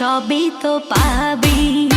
সবই তো পাবি।